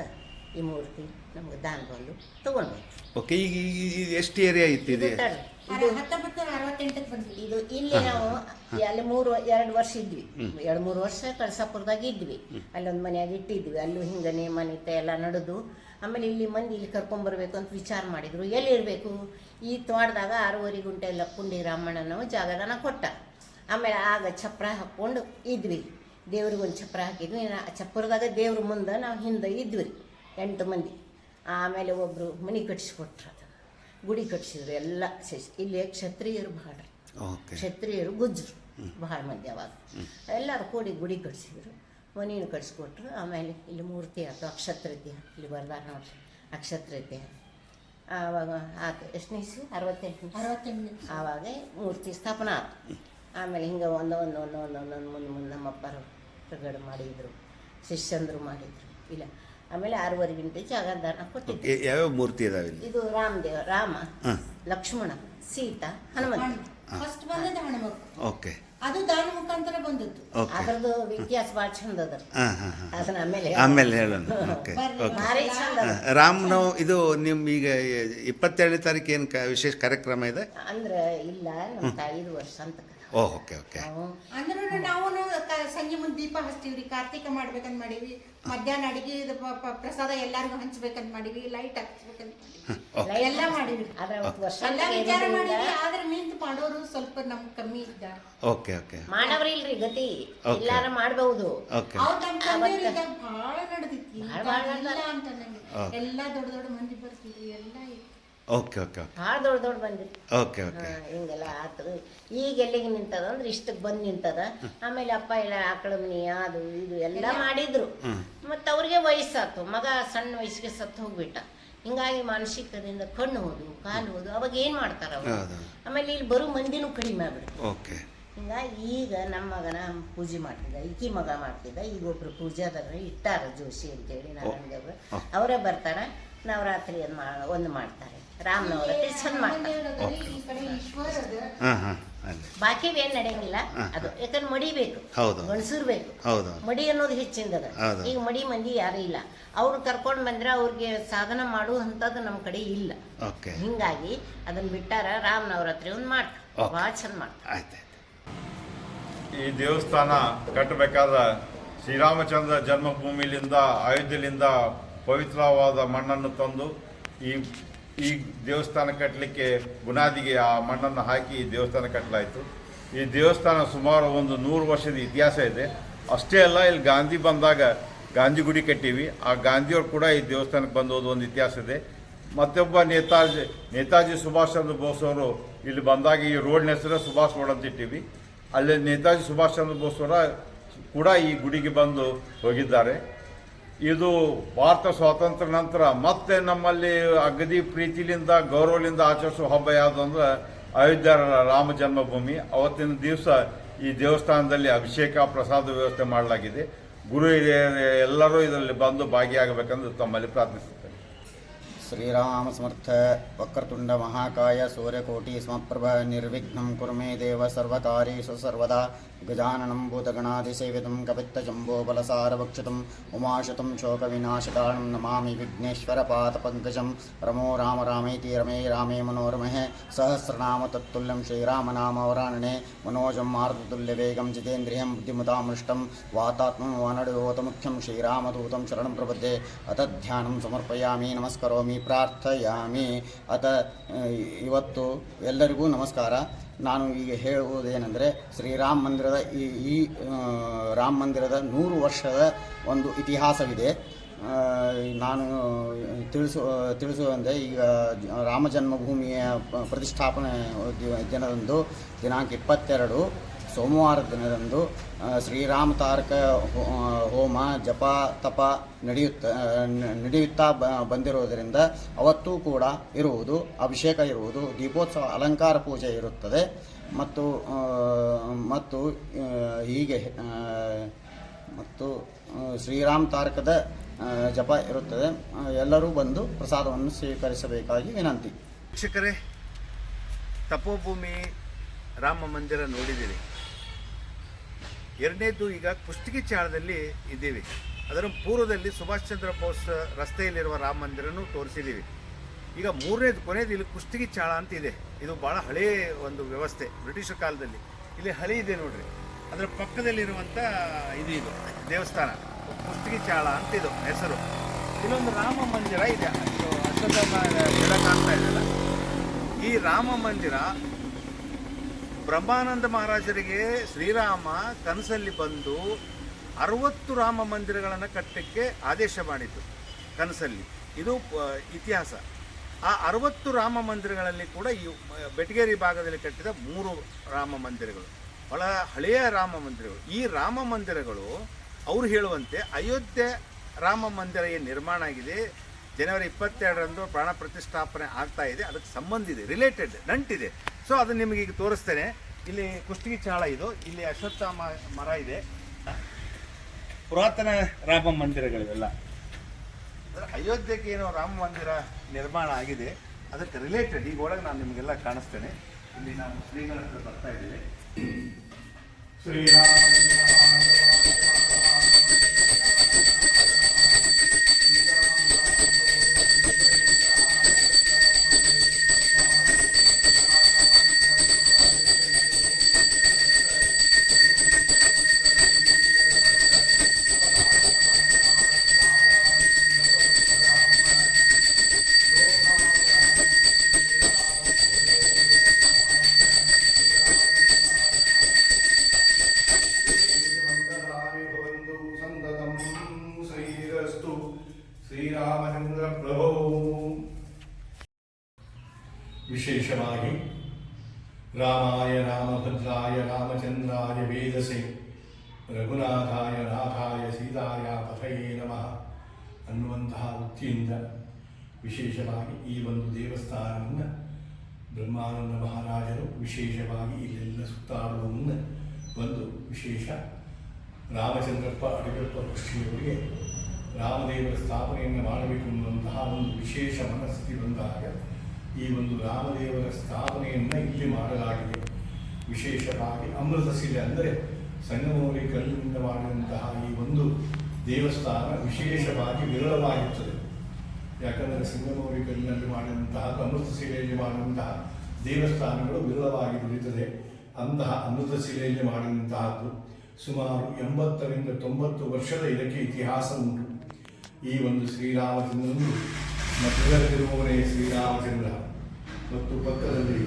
ಈ ಮೂರ್ತಿ ನಮ್ಗೆ ದಾನ ಬಂದು ತಗೊಂಡ್ವಿ ಓಕೆ ಈಗ ಈಗ- ಎಷ್ಟು ಏರಿಯಾ ಇತ್ತು ಇದು ಇದು? ಹತ್ತೊಂಬತ್ತು ನೂರ ಅರವತ್ತೆಂಟಕ್ಕೆ ಬಂದ್ವಿ. ಇದು ಇಲ್ಲಿ ನಾವು ಅಲ್ಲಿ ಮೂರು ಎರಡು ವರ್ಷ ಇದ್ವಿ. ಎರಡು ಮೂರು ವರ್ಷ ಕಳಸಾಪುರದಾಗ ಇದ್ವಿ. ಅಲ್ಲೊಂದು ಮನೆಯಾಗ ಇಟ್ಟಿದ್ವಿ. ಅಲ್ಲೂ ಹಿಂಗೆ ನೇಮ ನೀತ ಎಲ್ಲ ನಡೆದು ಆಮೇಲೆ ಇಲ್ಲಿ ಮಂದಿ ಇಲ್ಲಿ ಕರ್ಕೊಂಬರ್ಬೇಕು ಅಂತ ವಿಚಾರ ಮಾಡಿದ್ರು. ಎಲ್ಲಿ ಇರಬೇಕು ಈ ತೋಟದಾಗ ಆರೂವರೆ ಗುಂಟೆ ಲಕ್ಕುಂಡಿ ರಾಮಣ್ಣನವ ಜಾಗದಾನ ಕೊಟ್ಟ. ಆಮೇಲೆ ಆಗ ಚಪ್ರ ಹಾಕ್ಕೊಂಡು ಇದ್ವಿ. ದೇವ್ರಿಗೊಂದು ಚಪ್ರ ಹಾಕಿದ್ವಿ. ಚಪ್ರದಾಗ ದೇವ್ರ ಮುಂದೆ ನಾವು ಹಿಂದೆ ಇದ್ವಿ ರೀ ಎಂಟು ಮಂದಿ. ಆಮೇಲೆ ಒಬ್ಬರು ಮನೆ ಕಟ್ಸಿಕೊಟ್ರು ಅದನ್ನು. ಗುಡಿ ಕಟ್ಸಿದ್ರು ಎಲ್ಲ ಶಶ್- ಇಲ್ಲಿ ಕ್ಷತ್ರಿಯರು ಭಾಳ ಕ್ಷತ್ರಿಯರು ಗುಜ್ಜರು ಬಹಳ ಮಂದಿ ಅವಾಗ. ಎಲ್ಲರೂ ಕೂಡಿ ಗುಡಿ ಕಟ್ಸಿದ್ರು. ಮನೇನು ಕಟ್ಸಿಕೊಟ್ರು. ಆಮೇಲೆ ಇಲ್ಲಿ ಮೂರ್ತಿ ಆಯ್ತು. ಅಕ್ಷತ್ರತೆ ಇಲ್ಲಿ ಬರ್ದಾರ ನೋಡ್ರಿ. ಅಕ್ಷತ್ರತೆ ಆವಾಗ ಆತು ಎಷ್ಟು ಇಸ್ವಿ? ಅರವತ್ತೆಂಟು ಅರವತ್ತೆಂಟು ಆವಾಗ ಮೂರ್ತಿ ಸ್ಥಾಪನೆ ಆತು. ಆಮೇಲೆ ಹಿಂಗೆ ಒಂದು ಒಂದು ಒಂದು ಒಂದು ಒಂದೊಂದು ಮುಂದೆ ಮುಂದೆ ನಮ್ಮಪ್ಪರು ಪ್ರಗಡ ಮಾಡಿದರು ಶಿಷ್ಯಂದ್ರು ಮಾಡಿದರು ಇಲ್ಲ. ಆಮೇಲೆ ಆರೂವರೆ ಗಂಟೆ ಜಾಗ ದಾನ ಕೊಟ್ಟಿದ್ದೆ ಯಾವ್ಯಾವ ಮೂರ್ತಿ ಇದಾವೆ ಇಲ್ಲಿ? ಇದು ರಾಮದೇವ ರಾಮ ಲಕ್ಷ್ಮಣ ಸೀತಾ ಹನುಮಂತ. ಫಸ್ಟ್ ಬಂದದ್ದು ಹಣಮಗ ಓಕೆ. ಅದು ದಾನ ಮುಖಾಂತರ ಬಂದದ್ದು. ಓಕೆ. ಅದ್ರದ್ದು ವ್ಯತ್ಯಾಸ ಭಾಳ ಚಂದ ಅದ. ಹಾಂ ಹಾಂ ಹಾಂ. ಅದನ್ನ ಆಮೇಲೆ ಆಮೇಲೆ ಹೇಳೋಣ. ಓಕೆ ಬರ್ರಿ. ಓಕೆ. ಭಾರಿ ಚಂದ ಅದ. ರಾಮನವ್ ಇದು ನಿಮ್ಮ ಈಗ ಇಪ್ಪತ್ತೆರಡನೇ ತಾರೀಕು ಏನು ಕ ವಿಶೇಷ ಕಾರ್ಯಕ್ರಮ ಇದೆ? ಅಂದ್ರೆ ಇಲ್ಲ ನಮ್ಮ ತಾಯಿದು ವರ್ಷ ಅಂತ. ಓಕೆ ಓಕೆ ನಾವು ಅಂದ್ರೂ ನಾವು ಕ- ಸಂಜೆ ಮುಂದೆ ದೀಪ ಹಚ್ತೀವ್ರಿ ಕಾರ್ತಿಕ ಮಾಡ್ಬೇಕಂತ ಮಾಡೀವಿ. ಮಧ್ಯಾಹ್ನ ಅಡಿಗೆ ಪ್ರಸಾದ ಎಲ್ಲಾರ್ಗು ಹಂಚ್ಬೇಕಂತ ಮಾಡೀವಿ ಲೈಟ್ ಹಚ್ಬೇಕಂತ ಮಾಡೀವಿ. ಎಲ್ಲ ಮಾಡೀವಿ. ಎಲ್ಲ ವಿಚಾರ. ಮಾಡೀವಿ ಆದ್ರೆ ಮಿಂತ್ ಮಾಡೋರು ಸ್ವಲ್ಪ ನಮ್ ಕಮ್ಮಿ ಇದ್ದ. ಓಕೆ ಓಕೆ ಮಾಡವ್ರಿ ಇಲ್ರಿ ಗತಿ. ಎಲ್ಲಾರ ಮಾಡ್ಬಹುದು ಓಕೆ ಅವ್ರು ನಮ್ಮ ಬಹಳ ಭಾಳ ನಡೆದಿತ್ತು. ನಡೆದ. ಅಂತ ನಂಗೆ. ಎಲ್ಲ ದೊಡ್ಡ ದೊಡ್ಡ ಮಂದಿ ಬರ್ತಿದ್ರು ಎಲ್ಲ. ಓಕೆ ಓಕೆ ಭಾಳ ದೊಡ್ಡ ದೊಡ್ಡ ಬಂದಿರಿ ಓಕೆ ಓಕೆ ಹಿಂಗೆಲ್ಲ ಆತು. ಈಗ ಎಲ್ಲಿಗೆ ನಿಂತದ? ಅಂದ್ರೆ ಇಷ್ಟಕ್ಕೆ ಬಂದು ನಿಂತದ. ಆಮೇಲೆ ಅಪ್ಪ ಎಲ್ಲ ಆಕಳ ಮನಿ ಅದು ಇದು ಎಲ್ಲ ಮಾಡಿದ್ರು. ಮತ್ತೆ ಅವ್ರಿಗೆ ವಯಸ್ಸಾತು. ಮಗ ಸಣ್ಣ ವಯಸ್ಸಿಗೆ ಸತ್ತು ಹೋಗ್ಬಿಟ್ಟ. ಹಿಂಗಾಗಿ ಮಾನಸಿಕದಿಂದ ಕಣ್ಣು ಹೋದು ಕಾಲು ಹೋದು ಅವಾಗ ಏನು ಮಾಡ್ತಾರ ಅವರು? ಆಮೇಲೆ ಇಲ್ಲಿ ಬರೋ ಮಂದಿನೂ ಕಡಿಮೆ ಆಗ್ಬಿಡ್ತು. ಓಕೆ ಹಿಂಗಾಗಿ ಈಗ ನಮ್ಮ ಮಗನ ಪೂಜೆ ಮಾಡ್ತಿದ್ದ ಈಕಿ ಮಗ ಮಾಡ್ತಿದ್ದ. ಈಗ ಒಬ್ರು ಪೂಜಾದಾಗ ಇಟ್ಟಾರ ಜೋಶಿ ಅಂತೇಳಿ ನಾರಾಯಣ ದೇವ್ರು ಅವರೇ ಬರ್ತಾರ. ನವರಾತ್ರಿ ಒಂದು ಮಾ ಒಂದು ಮಾಡ್ತಾರೆ. ರಾಮನವರಾತ್ರಿ ಚಂದ ಮಾಡ್ತಾರೆ. ಮಂದಿಯವ್ರು ಕಡೆ ಈಶ್ವರ ಅದ ಹಾಂ ಹಾಂ ಅಲ್ಲಿ. ಬಾಕಿ ಏನ್ ನಡೆಯಂಗಿಲ್ಲ. ಅದು ಯಾಕಂದ್ರೆ ಮಡಿಬೇಕು ಹೌದು. ಗಂಡಸರು ಬೇಕು ಹೌದು. ಮಡಿ ಅನ್ನೋದು ಹೆಚ್ಚಿಂದದ. ಈಗ ಮಡಿ ಮಂದಿ ಯಾರು ಇಲ್ಲ. ಅವ್ರು ಕರ್ಕೊಂಡ್ ಬಂದ್ರೆ ಅವ್ರಿಗೆ ಸಾಧನ ಮಾಡುವಂಥದ್ದು ನಮ್ಮ ಕಡೆ ಇಲ್ಲ. ಓಕೆ. ಹಿಂಗಾಗಿ ಅದನ್ನ ಬಿಟ್ಟಾರ ರಾಮ ನವರಾತ್ರಿ ಒಂದು ಮಾಡ್ತಾರೆ. ಭಾಳ ಚಂದ ಮಾಡ್ತಾರೆ. ಈ ದೇವಸ್ಥಾನ ಕಟ್ಟಬೇಕಾದ ಶ್ರೀರಾಮಚಂದ್ರ ಜನ್ಮಭೂಮಿಲಿಂದ ಅಯೋಧ್ಯೆಲಿಂದ ಪವಿತ್ರವಾದ ಮಣ್ಣನ್ನು ತಂದು ಈ ಈ ದೇವಸ್ಥಾನ ಕಟ್ಟಲಿಕ್ಕೆ ಬುನಾದಿಗೆ ಆ ಮಣ್ಣನ್ನು ಹಾಕಿ ಈ ದೇವಸ್ಥಾನ ಕಟ್ಟಲಾಯಿತು. ಈ ದೇವಸ್ಥಾನ ಸುಮಾರು ಒಂದು ನೂರು ವರ್ಷದ ಇತಿಹಾಸ ಇದೆ. ಅಷ್ಟೇ ಅಲ್ಲ, ಇಲ್ಲಿ ಗಾಂಧಿ ಬಂದಾಗ ಗಾಂಧಿ ಗುಡಿ ಕಟ್ಟೀವಿ. ಆ ಗಾಂಧಿಯವರು ಕೂಡ ಈ ದೇವಸ್ಥಾನಕ್ಕೆ ಬಂದೋದು ಒಂದು ಇತಿಹಾಸ ಇದೆ. ಮತ್ತೊಬ್ಬ ನೇತಾಜಿ ನೇತಾಜಿ ಸುಭಾಷ್ ಚಂದ್ರ ಬೋಸ್ ಅವರು ಇಲ್ಲಿ ಬಂದಾಗ ಈ ರೋಡ್ನ ಹೆಸರು ಸುಭಾಷ್ ರೋಡ್ ಅಂತ ಇಟ್ಟಿವಿ. ಅಲ್ಲಿ ನೇತಾಜಿ ಸುಭಾಷ್ ಚಂದ್ರ ಬೋಸ್ ಅವರ ಕೂಡ ಈ ಗುಡಿಗೆ ಬಂದು ಹೋಗಿದ್ದಾರೆ. ಇದು ಭಾರತ ಸ್ವಾತಂತ್ರ್ಯ ನಂತರ ಮತ್ತೆ ನಮ್ಮಲ್ಲಿ ಅಗದಿ ಪ್ರೀತಿಲಿಂದ, ಗೌರವಲಿಂದ ಆಚರಿಸುವ ಹಬ್ಬ ಯಾವುದು ಅಂದ್ರೆ ಅಯೋಧ್ಯ ರಾಮ ಜನ್ಮಭೂಮಿ. ಅವತ್ತಿನ ದಿವಸ ಈ ದೇವಸ್ಥಾನದಲ್ಲಿ ಅಭಿಷೇಕ, ಪ್ರಸಾದ ವ್ಯವಸ್ಥೆ ಮಾಡಲಾಗಿದೆ. ಗುರು ಎಲ್ಲರೂ ಇದರಲ್ಲಿ ಬಂದು ಭಾಗಿಯಾಗಬೇಕೆಂದು ತಮ್ಮಲ್ಲಿ ಪ್ರಾರ್ಥಿಸುತ್ತೇನೆ. श्रीरामसमर्थ वक्रतुण्डमहाकाय सूर्यकोटिस्मप्रभ निर्विघ्नं कुरु मे देव सर्वकारेषु सर्वदा गजाननं भूतगणाधिसेवितं कपित्तजम्बोबलसारभक्षितम् उमाशतं शोकविनाशकारणं नमामि विघ्नेश्वरपादपङ्कजं रमो राम रामेति रमे रामे मनोरमहे सहस्रनाम तत्तुल्यं श्रीरामनामवराणने मनोजं मारुततुल्यवेगं जितेन्द्रियं बुद्धिमुदामृष्टं वातात्मं वानडयोतमुख्यं श्रीरामदूतं शरणं प्रबद्धे अतध्यानं समर्पयामि नमस्करोमि ಪ್ರಾರ್ಥಯಾಮಿ. ಅತ ಇವತ್ತು ಎಲ್ಲರಿಗೂ ನಮಸ್ಕಾರ. ನಾನು ಈಗ ಹೇಳುವುದೇನೆಂದರೆ ಶ್ರೀರಾಮ ಮಂದಿರದ ಈ ಈ ರಾಮ ಮಂದಿರದ ನೂರು ವರ್ಷದ ಒಂದು ಇತಿಹಾಸವಿದೆ. ನಾನು ತಿಳಿಸು, ತಿಳಿಸುವಂತೆ ಈಗ ರಾಮ ಜನ್ಮಭೂಮಿಯ ಪ್ರತಿಷ್ಠಾಪನೆ ದಿನದಂದು ದಿನಾಂಕ ಇಪ್ಪತ್ತೆರಡು. ಸೋಮವಾರ ದಿನದಂದು ಶ್ರೀರಾಮ ತಾರಕ ಹೋಮ, ಜಪ, ತಪ ನಡೆಯುತ್ತ ನಡೆಯುತ್ತಾ ಬಂದಿರುವುದರಿಂದ ಅವತ್ತೂ ಕೂಡ ಇರುವುದು, ಅಭಿಷೇಕ ಇರುವುದು, ದೀಪೋತ್ಸವ, ಅಲಂಕಾರ ಪೂಜೆ ಇರುತ್ತದೆ. ಮತ್ತು ಮತ್ತು ಹೀಗೆ ಮತ್ತು ಶ್ರೀರಾಮ ತಾರಕದ ಜಪ ಇರುತ್ತದೆ. ಎಲ್ಲರೂ ಬಂದು ಪ್ರಸಾದವನ್ನು ಸ್ವೀಕರಿಸಬೇಕಾಗಿ ವಿನಂತಿ. ಶಿಕ್ಷಕರೇ ತಪೋಭೂಮಿ ರಾಮ ಮಂದಿರ ನೋಡಿದ್ದೀರಿ ಎರಡನೇದು ಈಗ ಕುಷ್ಟಗಿ ಚಾಳದಲ್ಲಿ ಇದ್ದೀವಿ. ಅದರ ಪೂರ್ವದಲ್ಲಿ ಸುಭಾಷ್ ಚಂದ್ರ ಬೋಸ್ ರಸ್ತೆಯಲ್ಲಿರುವ ರಾಮ ಮಂದಿರನೂ ತೋರಿಸಿದ್ದೀವಿ. ಈಗ ಮೂರನೇದು ಕೊನೆಯದು ಇಲ್ಲಿ ಕುಷ್ಟಗಿ ಚಾಳ ಅಂತ ಇದೆ. ಇದು ಭಾಳ ಹಳೆಯ ಒಂದು ವ್ಯವಸ್ಥೆ ಬ್ರಿಟಿಷ್ ಕಾಲದಲ್ಲಿ. ಇಲ್ಲಿ ಹಳಿ ಇದೆ ನೋಡ್ರಿ. ಅದರ ಪಕ್ಕದಲ್ಲಿರುವಂಥ ಇದು ಇದು, ದೇವಸ್ಥಾನ. ಕುಷ್ಟಗಿ ಚಾಳ ಅಂತ ಇದು ಹೆಸರು. ಇಲ್ಲೊಂದು ರಾಮ ಮಂದಿರ ಇದೆ. ಅಶ್ವತ್ಥಾಮ ಗಿಡ ಕಾಣ್ತಾ ಇದೆಯಲ್ಲ ಈ ರಾಮ ಮಂದಿರ ಬ್ರಹ್ಮಾನಂದ ಮಹಾರಾಜರಿಗೆ ಶ್ರೀರಾಮ ಕನಸಲ್ಲಿ ಬಂದು ಅರವತ್ತು ರಾಮ ಮಂದಿರಗಳನ್ನು ಕಟ್ಟಕ್ಕೆ ಆದೇಶ ಮಾಡಿದ್ದು ಕನಸಲ್ಲಿ. ಇದು ಇತಿಹಾಸ. ಆ ಅರವತ್ತು ರಾಮ ಮಂದಿರಗಳಲ್ಲಿ ಕೂಡ ಈ ಬೆಟಗೇರಿ ಭಾಗದಲ್ಲಿ ಕಟ್ಟಿದ ಮೂರು ರಾಮ ಮಂದಿರಗಳು. ಬಹಳ ಹಳೆಯ ರಾಮ ಮಂದಿರಗಳು. ಈ ರಾಮ ಮಂದಿರಗಳು ಅವರು ಹೇಳುವಂತೆ ಅಯೋಧ್ಯೆ ರಾಮ ಮಂದಿರ ಏನು ನಿರ್ಮಾಣ ಆಗಿದೆ, ಜನವರಿ ಇಪ್ಪತ್ತೆರಡರಂದು ಪ್ರಾಣ ಪ್ರತಿಷ್ಠಾಪನೆ ಆಗ್ತಾ ಇದೆ, ಅದಕ್ಕೆ ಸಂಬಂಧ ಇದೆ ರಿಲೇಟೆಡ್ ನಂಟಿದೆ. ಸೊ ಅದನ್ನು ನಿಮಗೆ ಈಗ ತೋರಿಸ್ತೇನೆ. ಇಲ್ಲಿ ಕುಷ್ಟಗಿ ಚಾಳ ಇದು. ಇಲ್ಲಿ ಅಶ್ವತ್ಥಾಮ ಮರ ಇದೆ. ಪುರಾತನ ರಾಮ ಮಂದಿರಗಳಿವೆಲ್ಲ. ಅಯೋಧ್ಯೆಗೆ ಏನೋ ರಾಮ ಮಂದಿರ ನಿರ್ಮಾಣ ಆಗಿದೆ. ಅದಕ್ಕೆ ರಿಲೇಟೆಡ್ ಈಗ ಒಳಗೆ ನಾನು ನಿಮಗೆಲ್ಲ ಕಾಣಿಸ್ತೇನೆ. ಇಲ್ಲಿ ನಾವು ಶ್ರೀಗಳ ಬರ್ತಾ ಇದ್ದೇವೆ ಮಂಗಲಾನಿ ರಘುನಾಥಾಯ ನಾಥಾಯ ಸೀತಾಯ ಪಥಯೇ ನಮಃ ಅನ್ನುವಂತಹ ಉಕ್ತಿಯಿಂದ ವಿಶೇಷವಾಗಿ ಈ ಒಂದು ದೇವಸ್ಥಾನವನ್ನು ಬ್ರಹ್ಮಾನಂದ ಮಹಾರಾಜರು ವಿಶೇಷವಾಗಿ ಇಲ್ಲೆಲ್ಲ ಸುತ್ತಾಡುವ ಮುನ್ನ ಒಂದು ವಿಶೇಷ ರಾಮಚಂದ್ರಪ್ಪ ಅಡಿಗಪ್ಪ ಕೃಷ್ಣಿಯವರಿಗೆ ರಾಮದೇವರ ಸ್ಥಾಪನೆಯನ್ನು ಮಾಡಬೇಕು ಅನ್ನುವಂತಹ ಒಂದು ವಿಶೇಷ ಮನಸ್ಥಿತಿ ಬಂದಾಗ ಈ ಒಂದು ರಾಮದೇವರ ಸ್ಥಾಪನೆಯನ್ನು ಇಲ್ಲಿ ಮಾಡಲಾಗಿದೆ. ವಿಶೇಷವಾಗಿ ಅಮೃತ ಶಿಲೆ ಅಂದರೆ ಸಂಗಮೌಳಿ ಕಲ್ಲಿನಿಂದ ಮಾಡಿದಂತಹ ಈ ಒಂದು ದೇವಸ್ಥಾನ ವಿಶೇಷವಾಗಿ ವಿರಳವಾಗಿರುತ್ತದೆ. ಯಾಕಂದರೆ ಸಿಂಗಮೌರಿ ಕಲ್ಲಿನಲ್ಲಿ ಮಾಡಿದಂತಹ, ಅಮೃತ ಶಿಲೆಯಲ್ಲಿ ಮಾಡಿದಂತಹ ದೇವಸ್ಥಾನಗಳು ವಿರಳವಾಗಿ ದೊರೆಯುತ್ತದೆ ಅಂತಹ ಅಮೃತ ಶಿಲೆಯಲ್ಲಿ ಮಾಡಿದಂತಹದ್ದು ಸುಮಾರು ಎಂಬತ್ತರಿಂದ ತೊಂಬತ್ತು ವರ್ಷದ ಇದಕ್ಕೆ ಇತಿಹಾಸ ಉಂಟು. ಈ ಒಂದು ಶ್ರೀರಾಮಚಂದ್ರನು ಮಧ್ಯದಲ್ಲಿರುವವನೇ ಶ್ರೀರಾಮಚಂದ್ರ ಮತ್ತು ಪಕ್ಕದಲ್ಲಿ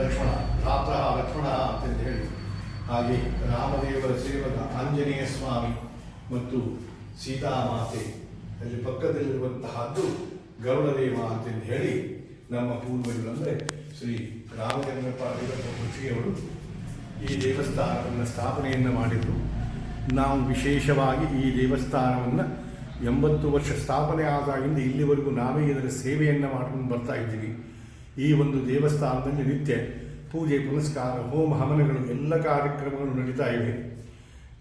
ಲಕ್ಷ್ಮಣ ಭ್ರಾತ್ರ ಲಕ್ಷ್ಮಣ ಅಂತ ಹೇಳಿ ಹಾಗೆ ರಾಮದೇವರ ಸೇವಕ ಆಂಜನೇಯ ಸ್ವಾಮಿ ಮತ್ತು ಸೀತಾಮಾತೆ ಅಲ್ಲಿ ಪಕ್ಕದಲ್ಲಿರುವಂತಹದ್ದು ಗರುಡದೇವ ಅಂತಂದು ಹೇಳಿ ನಮ್ಮ ಪೂರ್ವಜರು ಅಂದರೆ ಶ್ರೀ ರಾಮಚಂದ್ರಪ್ಪ ಕೃಷಿಯವರು ಈ ದೇವಸ್ಥಾನವನ್ನು ಸ್ಥಾಪನೆಯನ್ನು ಮಾಡಿದರು. ನಾವು ವಿಶೇಷವಾಗಿ ಈ ದೇವಸ್ಥಾನವನ್ನು ಎಂಬತ್ತು ವರ್ಷ ಸ್ಥಾಪನೆ ಆದಾಗಿಂದ ಇಲ್ಲಿವರೆಗೂ ನಾವೇ ಇದರ ಸೇವೆಯನ್ನು ಮಾಡ್ಕೊಂಡು ಬರ್ತಾ ಇದ್ದೀವಿ. ಈ ಒಂದು ದೇವಸ್ಥಾನದಲ್ಲಿ ನಿತ್ಯ ಪೂಜೆ, ಪುನಸ್ಕಾರ, ಹೋಮ, ಹವನಗಳು ಎಲ್ಲ ಕಾರ್ಯಕ್ರಮಗಳು ನಡೀತಾ ಇವೆ.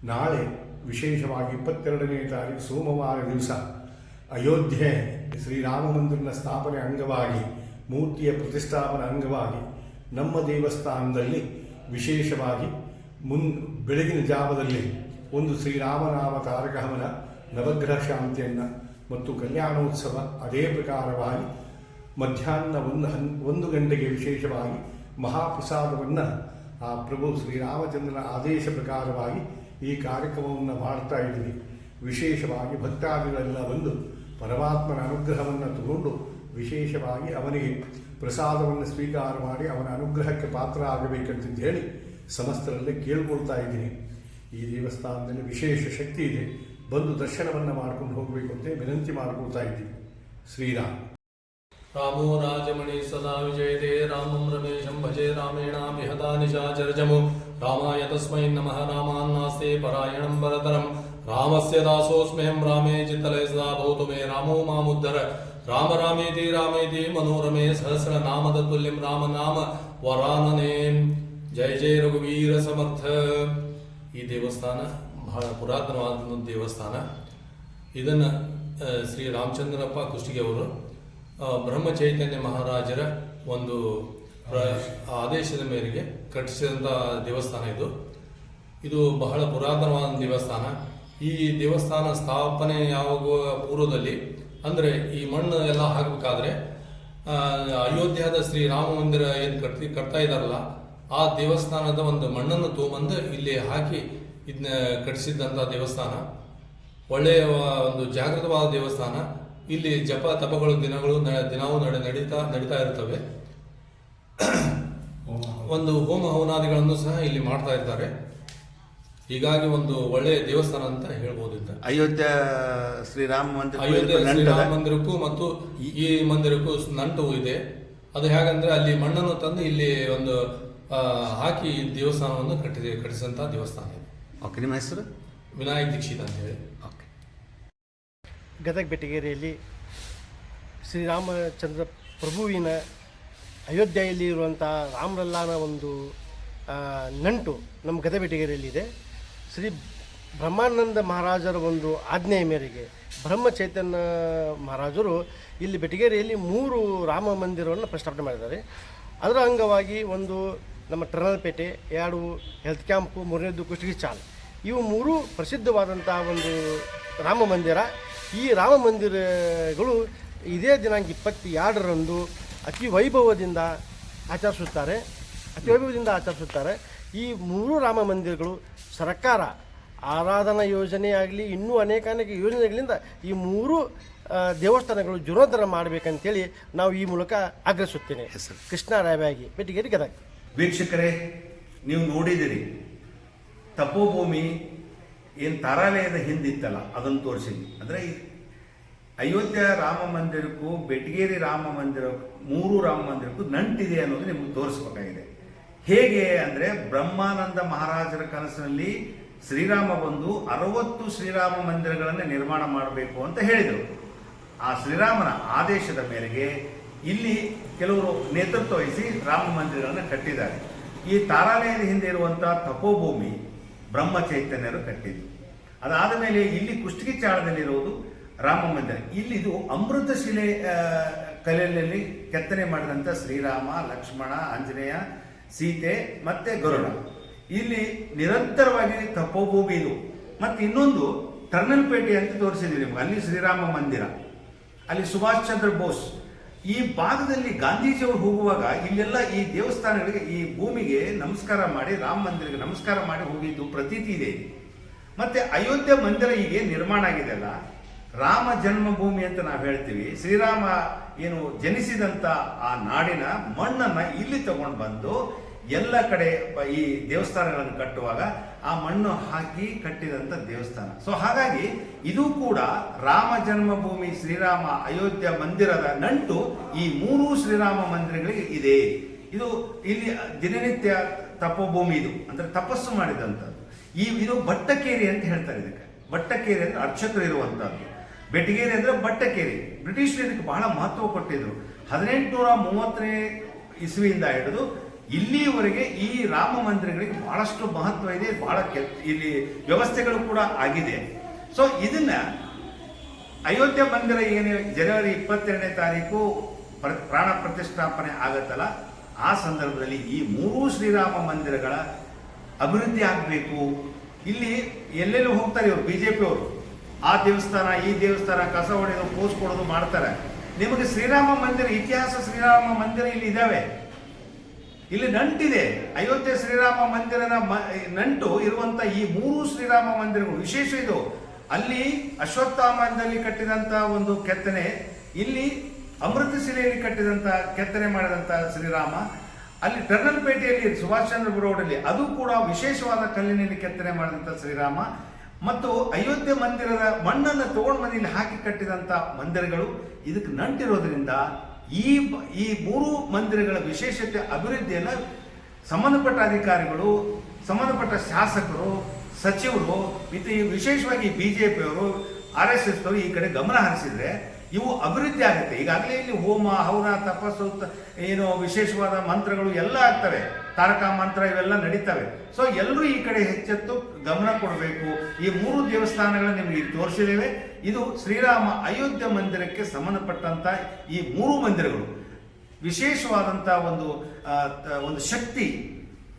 ನಾಳೆ ವಿಶೇಷವಾಗಿ ಇಪ್ಪತ್ತೆರಡನೇ ತಾರೀಕು ಸೋಮವಾರ ದಿವಸ ಅಯೋಧ್ಯೆ ಶ್ರೀರಾಮ ಮಂದಿರನ ಸ್ಥಾಪನೆ ಅಂಗವಾಗಿ, ಮೂರ್ತಿಯ ಪ್ರತಿಷ್ಠಾಪನೆ ಅಂಗವಾಗಿ ನಮ್ಮ ದೇವಸ್ಥಾನದಲ್ಲಿ ವಿಶೇಷವಾಗಿ ಮುನ್, ಬೆಳಗಿನ ಜಾವದಲ್ಲಿ ಒಂದು ಶ್ರೀರಾಮನಾಮ ತಾರಕ ಹವನ ನವಗ್ರಹ ಶಾಂತಿಯನ್ನು ಮತ್ತು ಕಲ್ಯಾಣೋತ್ಸವ ಅದೇ ಪ್ರಕಾರವಾಗಿ ಮಧ್ಯಾಹ್ನ ಒಂದು ಹನ್, ಒಂದು ಗಂಟೆಗೆ ವಿಶೇಷವಾಗಿ ಮಹಾಪ್ರಸಾದವನ್ನು ಆ ಪ್ರಭು ಶ್ರೀರಾಮಚಂದ್ರನ ಆದೇಶ ಪ್ರಕಾರವಾಗಿ ಈ ಕಾರ್ಯಕ್ರಮವನ್ನು ಮಾಡ್ತಾ ಇದ್ದೀವಿ. ವಿಶೇಷವಾಗಿ ಭಕ್ತಾದಿಗಳೆಲ್ಲ ಬಂದು ಪರಮಾತ್ಮನ ಅನುಗ್ರಹವನ್ನು ತಗೊಂಡು ವಿಶೇಷವಾಗಿ ಅವನಿಗೆ ಪ್ರಸಾದವನ್ನು ಸ್ವೀಕಾರ ಮಾಡಿ ಅವನ ಅನುಗ್ರಹಕ್ಕೆ ಪಾತ್ರ ಆಗಬೇಕಂತ ಹೇಳಿ ಸಮಸ್ತರಲ್ಲಿ ಕೇಳ್ಕೊಳ್ತಾ ಇದ್ದೀನಿ. ಈ ದೇವಸ್ಥಾನದಲ್ಲಿ ವಿಶೇಷ ಶಕ್ತಿ ಇದೆ. ಬಂದು ದರ್ಶನವನ್ನು ಮಾಡ್ಕೊಂಡು ಹೋಗಬೇಕು ಅಂತ ವಿನಂತಿ ಮಾಡ್ಕೊಳ್ತಾ ಇದ್ದೀನಿ. ಶ್ರೀರಾಮ್. रामो राजमणि सदा विजयते रामं रमेशं भजे रामेणाभिहता निशाचरजमु रामाय तस्मै नमः रामान्नास्ते परायणं वरतरं रामस्य दासोऽस्म्यहं रामे चित्तलय सदा भवतु मे रामो मामुद्धर राम रामेति रामेति मनोरमे सहस्रनामततुल्यं राम नाम ವರಾನನೆ ಜಯ ಜಯ ರಘುವೀರ ಸಮರ್ಥ ಈ ದೇವಸ್ಥಾನ ಬಹಳ ಪುರಾತನವಾದ ಒಂದು ದೇವಸ್ಥಾನ ಇದನ್ನು ಶ್ರೀ ರಾಮಚಂದ್ರಪ್ಪ ಕುಷ್ಟಗಿ ಅವರು ಆ, ಬ್ರಹ್ಮ ಚೈತನ್ಯ ಮಹಾರಾಜರ ಒಂದು ಆದೇಶದ ಮೇರೆಗೆ ಕಟ್ಟಿಸಿದಂಥ ದೇವಸ್ಥಾನ ಇದು. ಇದು ಬಹಳ ಪುರಾತನವಾದ ದೇವಸ್ಥಾನ. ಈ ದೇವಸ್ಥಾನ ಸ್ಥಾಪನೆ ಯಾವಾಗ ಪೂರ್ವದಲ್ಲಿ, ಅಂದರೆ ಈ ಮಣ್ಣು ಎಲ್ಲ ಹಾಕಬೇಕಾದ್ರೆ ಅಯೋಧ್ಯದ ಶ್ರೀ ರಾಮ ಮಂದಿರ ಏನು ಕಟ್ತಿ ಕಟ್ತಾ ಇದ್ದಾರಲ್ಲ ಆ ದೇವಸ್ಥಾನದ ಒಂದು ಮಣ್ಣನ್ನು ತೊಗೊಂಬಂದು ಇಲ್ಲಿ ಹಾಕಿ ಇದನ್ನ ಕಟ್ಟಿಸಿದ್ದಂಥ ದೇವಸ್ಥಾನ. ಒಳ್ಳೆಯ ಒಂದು ಜಾಗೃತವಾದ ದೇವಸ್ಥಾನ. ಇಲ್ಲಿ ಜಪ ತಪಗಳು ದಿನಗಳು ದಿನವೂ ನಡೆ ನಡೀತಾ ನಡೀತಾ ಇರ್ತವೆ ಒಂದು ಹೋಮ ಹವನಾದಿಗಳನ್ನು ಸಹ ಇಲ್ಲಿ ಮಾಡ್ತಾ ಇರ್ತಾರೆ ಹೀಗಾಗಿ ಒಂದು ಒಳ್ಳೆಯ ದೇವಸ್ಥಾನ ಅಂತ ಹೇಳ್ಬೋದು ಅಂತ ಅಯೋಧ್ಯ ಶ್ರೀರಾಮ ಮಂದಿರ ಅಯೋಧ್ಯೆ? ಶ್ರೀರಾಮ ಮಂದಿರಕ್ಕೂ ಮತ್ತು ಈ ಮಂದಿರಕ್ಕೂ ನಂಟು ಇದೆ. ಅದು ಹೇಗಂದ್ರೆ ಅಲ್ಲಿ ಮಣ್ಣನ್ನು ತಂದು ಇಲ್ಲಿ ಒಂದು ಹಾಕಿ ಈ ದೇವಸ್ಥಾನವನ್ನು ಕಟ್ಟಿದೆ ಕಟ್ಟಿಸಿದಂತಹ ದೇವಸ್ಥಾನ ಇದೆ. ಓಕೆ ನಿಮ್ಮ ಹೆಸರು? ವಿನಾಯಕ್ ದೀಕ್ಷಿತ್ ಅಂತ ಹೇಳಿ. ಓಕೆ. ಗದಗ ಬೆಟಗೇರಿಯಲ್ಲಿ ಶ್ರೀರಾಮಚಂದ್ರ ಪ್ರಭುವಿನ ಅಯೋಧ್ಯೆಯಲ್ಲಿ ಇರುವಂಥ ರಾಮಲಲ್ಲಾನ ಒಂದು ನಂಟು ನಮ್ಮ ಗದಗ ಬೆಟಗೇರಿಯಲ್ಲಿದೆ ಶ್ರೀ ಬ್ರಹ್ಮಾನಂದ ಮಹಾರಾಜರ ಒಂದು ಆಜ್ಞೆಯ ಮೇರೆಗೆ ಬ್ರಹ್ಮ ಚೈತನ್ಯ ಮಹಾರಾಜರು ಇಲ್ಲಿ ಬೆಟಗೇರಿಯಲ್ಲಿ ಮೂರು ರಾಮ ಮಂದಿರವನ್ನು ಪ್ರಸ್ತಾಪನೆ ಮಾಡಿದ್ದಾರೆ. ಅದರ ಅಂಗವಾಗಿ ಒಂದು ನಮ್ಮ ಟ್ರನಲ್ಪೇಟೆ ಎರಡು ಹೆಲ್ತ್ ಕ್ಯಾಂಪು, ಮೂರನೇದು ಕುಷ್ಟಗಿ ಚಾಲ್. ಇವು ಮೂರು ಪ್ರಸಿದ್ಧವಾದಂಥ ಒಂದು ರಾಮ ಮಂದಿರ. ಈ ರಾಮ ಮಂದಿರಗಳು ಇದೇ ದಿನಾಂಕ ಇಪ್ಪತ್ತೆರಡರಂದು ಅತಿ ವೈಭವದಿಂದ ಆಚರಿಸುತ್ತಾರೆ. ಅತಿ ವೈಭವದಿಂದ ಆಚರಿಸುತ್ತಾರೆ. ಈ ಮೂರು ರಾಮ ಮಂದಿರಗಳು ಸರ್ಕಾರ ಆರಾಧನಾ ಯೋಜನೆ ಆಗಲಿ ಇನ್ನೂ ಅನೇಕ ಅನೇಕ ಯೋಜನೆಗಳಿಂದ ಈ ಮೂರು ದೇವಸ್ಥಾನಗಳು ಜೀರ್ಣೋದ್ಧಾರ ಮಾಡಬೇಕಂತೇಳಿ ನಾವು ಈ ಮೂಲಕ ಆಗ್ರಹಿಸುತ್ತೇನೆ. ಹೆಸರು? ಕೃಷ್ಣ ರಾಯಬಾಗಿ ಬೆಟಗೇರಿ ಗದಗ. ವೀಕ್ಷಕರೇ ನೀವು ನೋಡಿದಿರಿ. ತಪೋಭೂಮಿ ಏನು ತಾರಾಲಯದ ಹಿಂದಿತ್ತಲ್ಲ, ಅದನ್ನು ತೋರಿಸಿದ್ವಿ. ಅಂದರೆ ಅಯೋಧ್ಯ ರಾಮ ಮಂದಿರಕ್ಕೂ, ಬೆಟಗೇರಿ ರಾಮ ಮಂದಿರ ಮೂರು ರಾಮ ಮಂದಿರಕ್ಕೂ ನಂಟಿದೆ ಅನ್ನೋದು ನಿಮಗೆ ತೋರಿಸ್ಬೇಕಾಗಿದೆ. ಹೇಗೆ ಅಂದರೆ ಬ್ರಹ್ಮಾನಂದ ಮಹಾರಾಜರ ಕನಸಿನಲ್ಲಿ ಶ್ರೀರಾಮ ಬಂದು ಅರವತ್ತು ಶ್ರೀರಾಮ ಮಂದಿರಗಳನ್ನು ನಿರ್ಮಾಣ ಮಾಡಬೇಕು ಅಂತ ಹೇಳಿದರು. ಆ ಶ್ರೀರಾಮನ ಆದೇಶದ ಮೇರೆಗೆ ಇಲ್ಲಿ ಕೆಲವರು ನೇತೃತ್ವ ವಹಿಸಿ ರಾಮ ಮಂದಿರಗಳನ್ನು ಕಟ್ಟಿದ್ದಾರೆ. ಈ ತಾರಾಲಯದ ಹಿಂದೆ ಇರುವಂಥ ತಪೋಭೂಮಿ ಬ್ರಹ್ಮ ಚೈತನ್ಯರು ಕಟ್ಟಿದ್ದು. ಅದಾದ ಮೇಲೆ ಇಲ್ಲಿ ಕುಷ್ಟಗಿ ಚಾಳದಲ್ಲಿರುವುದು ರಾಮ ಮಂದಿರ ಇಲ್ಲಿದು ಅಮೃತಶಿಲೆ ಕಲೆಯಲ್ಲಿ ಕೆತ್ತನೆ ಮಾಡಿದಂಥ ಶ್ರೀರಾಮ, ಲಕ್ಷ್ಮಣ, ಆಂಜನೇಯ, ಸೀತೆ ಮತ್ತೆ ಗರುಡ. ಇಲ್ಲಿ ನಿರಂತರವಾಗಿ ತಪೋಭೂಮಿ ಇದು. ಮತ್ತೆ ಇನ್ನೊಂದು ಟರ್ನಲ್ಪೇಟೆ ಅಂತ ತೋರಿಸಿದ್ವಿ ನಿಮ್ಗೆ. ಅಲ್ಲಿ ಶ್ರೀರಾಮ ಮಂದಿರ. ಅಲ್ಲಿ ಸುಭಾಷ್ ಚಂದ್ರ ಬೋಸ್ ಈ ಭಾಗದಲ್ಲಿ ಗಾಂಧೀಜಿಯವರು ಹೋಗುವಾಗ ಇಲ್ಲೆಲ್ಲ ಈ ದೇವಸ್ಥಾನಗಳಿಗೆ ಈ ಭೂಮಿಗೆ ನಮಸ್ಕಾರ ಮಾಡಿ, ರಾಮ ಮಂದಿರಕ್ಕೆ ನಮಸ್ಕಾರ ಮಾಡಿ ಹೋಗಿದ್ದು ಪ್ರತೀತಿ ಇದೆ. ಮತ್ತೆ ಅಯೋಧ್ಯೆ ಮಂದಿರ ಈಗ ನಿರ್ಮಾಣ ಆಗಿದೆ ಅಲ್ಲ ರಾಮ ಜನ್ಮಭೂಮಿ ಅಂತ ನಾವು ಹೇಳ್ತೀವಿ ಶ್ರೀರಾಮ ಏನು ಜನಿಸಿದಂತ ಆ ನಾಡಿನ ಮಣ್ಣನ್ನ ಇಲ್ಲಿ ತಗೊಂಡು ಬಂದು ಎಲ್ಲ ಕಡೆ ಈ ದೇವಸ್ಥಾನಗಳನ್ನು ಕಟ್ಟುವಾಗ ಆ ಮಣ್ಣು ಹಾಕಿ ಕಟ್ಟಿದಂಥ ದೇವಸ್ಥಾನ. ಸೊ ಹಾಗಾಗಿ ಇದು ಕೂಡ ರಾಮ ಜನ್ಮಭೂಮಿ ಶ್ರೀರಾಮ ಅಯೋಧ್ಯ ಮಂದಿರದ ನಂಟು ಈ ಮೂರು ಶ್ರೀರಾಮ ಮಂದಿರಗಳಿಗೆ ಇದೆ. ಇದು ಇಲ್ಲಿ ದಿನನಿತ್ಯ ತಪೋಭೂಮಿ ಇದು. ಅಂದ್ರೆ ತಪಸ್ಸು ಮಾಡಿದಂಥದ್ದು ಈ ಇದು ಬಟ್ಟಕೇರಿ ಅಂತ ಹೇಳ್ತಾರೆ ಇದಕ್ಕೆ. ಬಟ್ಟಕೇರಿ ಅಂದ್ರೆ ಅರ್ಚಕರು ಇರುವಂಥದ್ದು ಬೆಟಗೇರಿ ಅಂದ್ರೆ ಬಟ್ಟಕೇರಿ. ಬ್ರಿಟಿಷರು ಇದಕ್ಕೆ ಬಹಳ ಮಹತ್ವ ಕೊಟ್ಟಿದ್ರು. ಹದಿನೆಂಟುನೂರ ಮೂವತ್ತನೇ ಇಸ್ವಿಯಿಂದ ಹಿಡಿದು ಇಲ್ಲಿಯವರೆಗೆ ಈ ರಾಮ ಮಂದಿರಗಳಿಗೆ ಬಹಳಷ್ಟು ಮಹತ್ವ ಇದೆ, ಬಹಳ ಇಲ್ಲಿ ವ್ಯವಸ್ಥೆಗಳು ಕೂಡ ಆಗಿದೆ. ಸೊ ಇದನ್ನ ಅಯೋಧ್ಯೆ ಮಂದಿರ ಏನು ಜನವರಿ ಇಪ್ಪತ್ತೆರಡನೇ ತಾರೀಕು ಪ್ರ- ಪ್ರಾಣ ಪ್ರತಿಷ್ಠಾಪನೆ ಆಗತ್ತಲ್ಲ, ಆ ಸಂದರ್ಭದಲ್ಲಿ ಈ ಮೂರು ಶ್ರೀರಾಮ ಮಂದಿರಗಳ ಅಭಿವೃದ್ಧಿ ಆಗಬೇಕು. ಇಲ್ಲಿ ಎಲ್ಲೆಲ್ಲೂ ಹೋಗ್ತಾರೆ ಇವರು? ಬಿ ಜೆ ಪಿಯವರು ಆ ದೇವಸ್ಥಾನ, ಈ ದೇವಸ್ಥಾನ ಕಸ ಹೊಡೆಯೋದು ಪೋಸ್ಟ್ ಕೊಡೋದು ಮಾಡ್ತಾರೆ. ನಿಮಗೆ ಶ್ರೀರಾಮ ಮಂದಿರ, ಇತಿಹಾಸ ಶ್ರೀರಾಮ ಮಂದಿರ ಇಲ್ಲಿ ಇದಾವೆ. ಇಲ್ಲಿ ನಂಟಿದೆ. ಅಯೋಧ್ಯೆ ಶ್ರೀರಾಮ ಮಂದಿರದ ನಂಟು ಇರುವಂತ ಈ ಮೂರು ಶ್ರೀರಾಮ ಮಂದಿರಗಳು. ವಿಶೇಷ ಇದು. ಅಲ್ಲಿ ಅಶ್ವತ್ಥಾಮದಲ್ಲಿ ಕಟ್ಟಿದಂತ ಒಂದು ಕೆತ್ತನೆ, ಇಲ್ಲಿ ಅಮೃತ ಶಿಲೆಯಲ್ಲಿ ಕಟ್ಟಿದಂತ ಕೆತ್ತನೆ ಮಾಡಿದಂತ ಶ್ರೀರಾಮ, ಅಲ್ಲಿ ಟರ್ನಲ್ಪೇಟೆಯಲ್ಲಿ ಸುಭಾಷ್ ಚಂದ್ರ ರೋಡಲ್ಲಿ ಅದು ಕೂಡ ವಿಶೇಷವಾದ ಕಲ್ಲಿನಲ್ಲಿ ಕೆತ್ತನೆ ಮಾಡಿದಂತ ಶ್ರೀರಾಮ. ಮತ್ತು ಅಯೋಧ್ಯೆ ಮಂದಿರದ ಮಣ್ಣನ್ನು ತಗೊಂಡು ಮನೆಯಲ್ಲಿ ಹಾಕಿ ಕಟ್ಟಿದಂತ ಮಂದಿರಗಳು. ಇದಕ್ಕೆ ನಂಟಿರೋದ್ರಿಂದ ಈ ಈ ಮೂರು ಮಂದಿರಗಳ ವಿಶೇಷತೆ ಅಭಿವೃದ್ಧಿಯನ್ನು ಸಂಬಂಧಪಟ್ಟ ಅಧಿಕಾರಿಗಳು, ಸಂಬಂಧಪಟ್ಟ ಶಾಸಕರು, ಸಚಿವರು, ಮತ್ತು ವಿಶೇಷವಾಗಿ ಬಿ ಜೆ ಪಿಯವರು ಆರ್ ಎಸ್ ಎಸ್ ಈ ಕಡೆ ಗಮನ ಹರಿಸಿದ್ರೆ ಇವು ಅಭಿವೃದ್ಧಿ ಆಗುತ್ತೆ. ಈಗಾಗಲೇ ಇಲ್ಲಿ ಹೋಮ, ಹವನ, ತಪಸ್ಸು ಏನು ವಿಶೇಷವಾದ ಮಂತ್ರಗಳು ಎಲ್ಲ ಆಗ್ತವೆ. ತಾರಕ ಮಂತ್ರ ಇವೆಲ್ಲ ನಡೀತವೆ. ಸೊ ಎಲ್ಲರೂ ಈ ಕಡೆ ಹೆಚ್ಚೆತ್ತು ಗಮನ ಕೊಡಬೇಕು. ಈ ಮೂರು ದೇವಸ್ಥಾನಗಳನ್ನು ನಿಮಗೆ ತೋರಿಸಿದ್ದೇವೆ. ಇದು ಶ್ರೀರಾಮ ಅಯೋಧ್ಯ ಮಂದಿರಕ್ಕೆ ಸಂಬಂಧಪಟ್ಟಂತ ಈ ಮೂರು ಮಂದಿರಗಳು. ವಿಶೇಷವಾದಂಥ ಒಂದು ಒಂದು ಶಕ್ತಿ,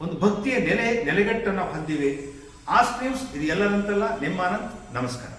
ಒಂದು ಭಕ್ತಿಯ ನೆಲೆ, ನೆಲೆಗಟ್ಟನ್ನು ಹೊಂದಿವೆ. ಆ ನ್ಯೂಸ್ ಇದು ಎಲ್ಲರಂತಲ್ಲ, ನಿಮ್ಮ ನಮಸ್ಕಾರ.